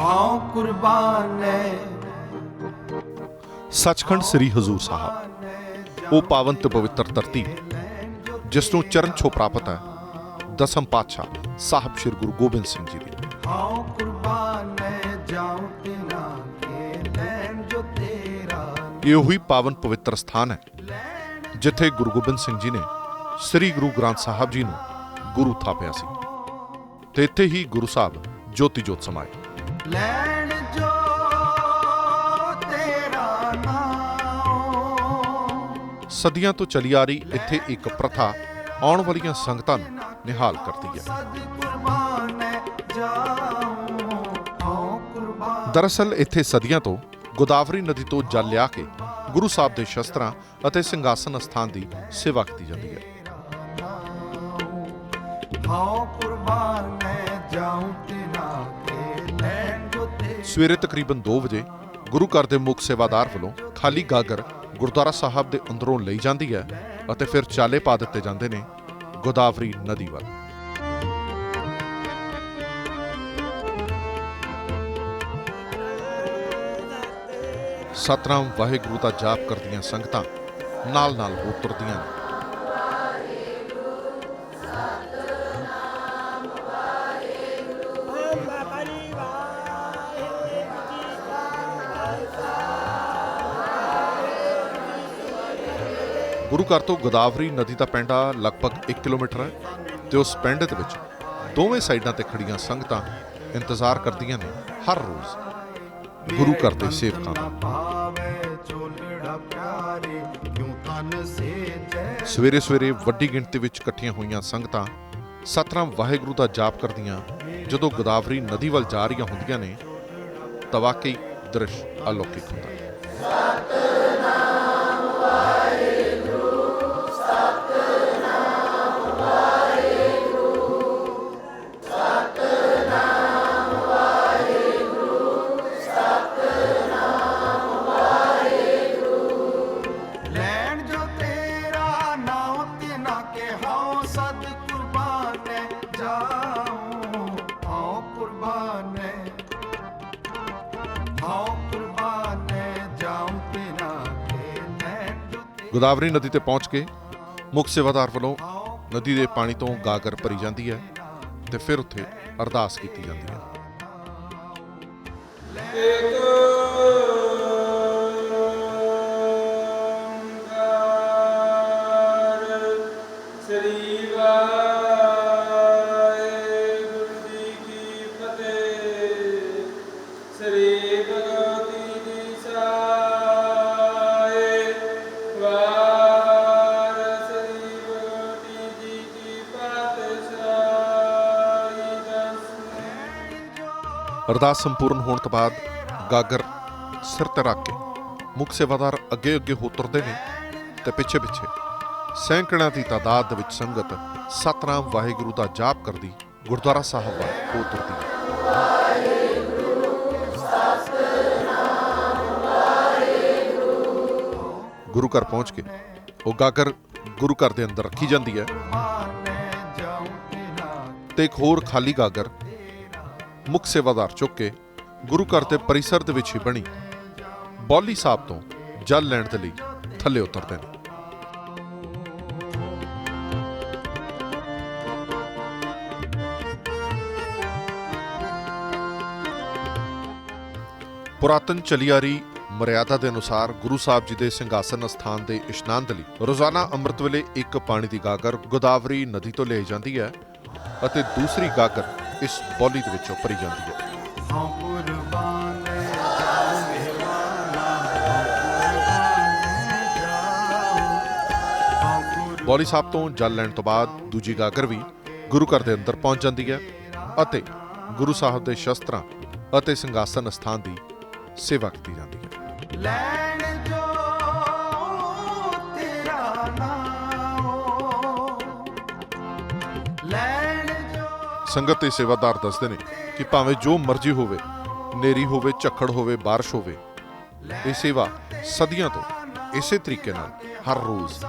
ਹਾਂ ਕੁਰਬਾਨ ਹੈ। ਸੱਚਖੰਡ ਸ੍ਰੀ ਹਜ਼ੂਰ ਸਾਹਿਬ ਉਹ ਪਾਵਨ ਤੇ ਪਵਿੱਤਰ ਧਰਤੀ ਜਿਸ ਨੂੰ ਚਰਨ ਛੋ ਪ੍ਰਾਪਤ ਹੈ ਦਸਮ ਪਾਤਸ਼ਾਹ ਸਾਹਿਬ ਸ੍ਰੀ ਗੁਰੂ ਗੋਬਿੰਦ ਸਿੰਘ ਜੀ ਦੀ। ਹਾਂ ਕੁਰਬਾਨ ਹੈ ਜਾਉ ਤਿਨਾ ਕੇ ਲੈਣ ਜੋ ਤੇਰਾ ਇਹ ਉਹੀ ਪਾਵਨ ਪਵਿੱਤਰ ਸਥਾਨ ਹੈ ਜਿੱਥੇ ਗੁਰੂ ਗੋਬਿੰਦ ਸਿੰਘ ਜੀ ਨੇ ਸ੍ਰੀ ਗੁਰੂ ਗ੍ਰੰਥ ਸਾਹਿਬ ਜੀ ਨੂੰ ਗੁਰੂ ਥਾਪਿਆ ਸੀ। ਤੇ ਇੱਥੇ ਹੀ ਗੁਰੂ ਸਾਹਿਬ ਜੋਤੀ ਜੋਤ ਸਮਾਏ ਲੈਣ ਜੋ ਤੇਰਾ ਨਾਮ। ਸਦੀਆਂ ਤੋਂ ਚੱਲੀ ਆ ਰਹੀ ਇੱਥੇ ਇੱਕ ਪ੍ਰਥਾ ਆਉਣ ਵਾਲੀਆਂ ਸੰਗਤਾਂ ਨੂੰ ਨਿਹਾਲ ਕਰਦੀ ਹੈ। ਦਰਅਸਲ ਇੱਥੇ ਸਦੀਆਂ ਤੋਂ ਗੋਦਾਵਰੀ ਨਦੀ ਤੋਂ ਜਲ ਲਿਆ ਕੇ ਗੁਰੂ ਸਾਹਿਬ ਦੇ ਸ਼ਸਤਰਾਂ ਅਤੇ ਸਿੰਘਾਸਨ ਅਸਥਾਨ ਦੀ ਸੇਵਾ ਕੀਤੀ ਜਾਂਦੀ ਹੈ। ਹਾਂ ਕੁਰਬਾਨ ਹੈ ਜਾਉ ਸਵੇਰੇ ਤਕਰੀਬਨ 2 ਵਜੇ ਗੁਰੂ ਘਰ ਦੇ ਮੁੱਖ ਸੇਵਾਦਾਰ ਵੱਲੋਂ ਖਾਲੀ ਗਾਗਰ ਗੁਰਦੁਆਰਾ ਸਾਹਿਬ ਦੇ ਅੰਦਰੋਂ ਲਈ ਜਾਂਦੀ ਹੈ ਅਤੇ ਫਿਰ ਚਾਲੇ ਪਾ ਦਿੱਤੇ ਜਾਂਦੇ ਨੇ ਗੋਦਾਵਰੀ ਨਦੀ ਵੱਲ। ਸਤਨਾਮ ਵਾਹਿਗੁਰੂ ਦਾ ਜਾਪ ਕਰਦੀਆਂ ਸੰਗਤਾਂ ਨਾਲ ਨਾਲ ਹੋ ਨੇ। ਗੁਰੂ ਘਰ ਤੋਂ ਗੋਦਾਵਰੀ ਨਦੀ ਦਾ ਪੈਂਡਾ ਲਗਭਗ 1 ਕਿਲੋਮੀਟਰ ਹੈ ਤੇ ਉਸ ਪਿੰਡ ਦੇ ਵਿੱਚ ਦੋਵੇਂ ਸਾਈਡਾਂ ਤੇ ਖੜੀਆਂ ਸੰਗਤਾਂ ਇੰਤਜ਼ਾਰ ਕਰਦੀਆਂ ਨੇ ਹਰ ਰੋਜ਼ ਗੁਰੂ ਘਰ ਦੇ ਸੇਵਕਾਂ ਦਾ। ਸਵੇਰੇ ਸਵੇਰੇ ਵੱਡੀ ਗਿਣਤੀ ਵਿੱਚ ਇਕੱਠੀਆਂ ਹੋਈਆਂ ਸੰਗਤਾਂ ਸਤਨਾਮ ਵਾਹਿਗੁਰੂ ਦਾ ਜਾਪ ਕਰਦੀਆਂ, ਜਦੋਂ ਗੋਦਾਵਰੀ ਨਦੀ ਵੱਲ ਜਾ ਰਹੀਆਂ ਹੁੰਦੀਆਂ ਨੇ, ਤਾਂ ਵਾਕਈ ਦ੍ਰਿਸ਼ ਅਲੌਕਿਕ ਹੁੰਦਾ। ਹੈ ਗੋਦਾਵਰੀ ਨਦੀ ਤੇ ਪਹੁੰਚ ਕੇ ਮੁੱਖ ਸੇਵਾਦਾਰ ਵੱਲੋਂ ਨਦੀ ਦੇ ਪਾਣੀ ਤੋਂ ਗਾਗਰ ਭਰੀ ਜਾਂਦੀ ਹੈ ਤੇ ਫਿਰ ਉੱਥੇ ਅਰਦਾਸ ਕੀਤੀ ਜਾਂਦੀ ਹੈ। ਸ੍ਰੀ ਅਰਦਾਸ ਸੰਪੂਰਨ ਹੋਣ ਤੋਂ ਬਾਅਦ ਗਾਗਰ ਸਿਰ ਤੇ ਰੱਖ ਕੇ ਮੁੱਖ ਸੇਵਾਦਾਰ ਅੱਗੇ ਅੱਗੇ ਹੋ ਤੁਰਦੇ ਨੇ ਤੇ ਪਿੱਛੇ ਪਿੱਛੇ ਸੈਂਕੜਿਆਂ ਦੀ ਤਾਦਾਦ ਦੇ ਵਿੱਚ ਸੰਗਤ ਸਤਨਾਮ ਵਾਹਿਗੁਰੂ ਦਾ ਜਾਪ ਕਰਦੀ, ਗੁਰਦੁਆਰਾ ਸਾਹਿਬ ਵੱਲ ਹੋ ਤੁਰਦੀ ਹੈ। ਗੁਰੂ ਘਰ ਪਹੁੰਚ ਕੇ ਉਹ ਗਾਗਰ ਗੁਰੂ ਘਰ ਦੇ ਅੰਦਰ ਰੱਖੀ ਜਾਂਦੀ ਹੈ ਕੁਰਬਾਨ ਤੇ ਇੱਕ ਹੋਰ ਖਾਲੀ ਗਾਗਰ ਮੁੱਖ ਸੇਵਾਦਾਰ ਚੁੱਕ ਕੇ ਗੁਰੂ ਘਰ ਦੇ ਪਰਿਸਰ ਦੇ ਵਿੱਚ ਹੀ ਬਣੀ। ਬੌਲੀ ਸਾਹਿਬ ਤੋਂ ਜਲ ਲੈਣ ਦੇ ਲਈ ਥੱਲੇ ਉਤਰਦੇ ਨੇ। ਪੁਰਾਤਨ ਚਲੀ ਆ ਰਹੀ ਮਰਿਆਦਾ ਦੇ ਅਨੁਸਾਰ ਗੁਰੂ ਸਾਹਿਬ ਜੀ ਦੇ ਸਿੰਘਾਸਨ ਅਸਥਾਨ ਦੇ ਇਸ਼ਨਾਨ ਦੇ ਲਈ ਰੋਜ਼ਾਨਾ ਅੰਮ੍ਰਿਤ ਵੇਲੇ ਇੱਕ ਪਾਣੀ ਦੀ ਗਾਗਰ ਗੋਦਾਵਰੀ ਨਦੀ ਤੋਂ ਲਈ ਜਾਂਦੀ ਹੈ ਅਤੇ ਦੂਸਰੀ ਗਾਗਰ ਇਸ ਬੌਲੀ ਦੇ ਵਿੱਚੋਂ ਭਰੀ ਜਾਂਦੀ ਹੈ ਹਾਂ ਕੁਰਬਾਨ ਹੈ। ਬੌਲੀ ਸਾਹਿਬ ਤੋਂ ਜਲ ਲੈਣ ਤੋਂ ਬਾਅਦ ਦੂਜੀ ਗਾਗਰ ਵੀ ਗੁਰੂ ਘਰ ਦੇ ਅੰਦਰ ਪਹੁੰਚ ਜਾਂਦੀ ਹੈ ਅਤੇ ਗੁਰੂ ਸਾਹਿਬ ਦੇ ਸ਼ਸਤਰਾਂ ਅਤੇ ਸਿੰਘਾਸਨ ਅਸਥਾਨ ਦੀ ਸੇਵਾ ਕੀਤੀ ਜਾਂਦੀ ਹੈ। ਸੰਗਤ ਤੇ ਸੇਵਾਦਾਰ ਦੱਸਦੇ ਨੇ ਕਿ ਭਾਵੇਂ ਜੋ ਮਰਜ਼ੀ ਹੋਵੇ, ਨੇਰੀ ਹੋਵੇ, ਝੱਖੜ ਹੋਵੇ, ਬਾਰਿਸ਼ ਹੋਵੇ, ਇਹ ਸੇਵਾ ਸਦੀਆਂ ਤੋਂ ਇਸੇ ਤਰੀਕੇ ਨਾਲ ਹਰ ਰੋਜ਼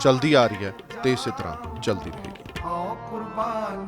ਚਲਦੀ ਆ ਰਹੀ ਹੈ ਤੇ ਇਸੇ ਤਰ੍ਹਾਂ ਚਲਦੀ ਰਹੇਗੀ। ਹਾਂ ਕੁਰਬਾਨ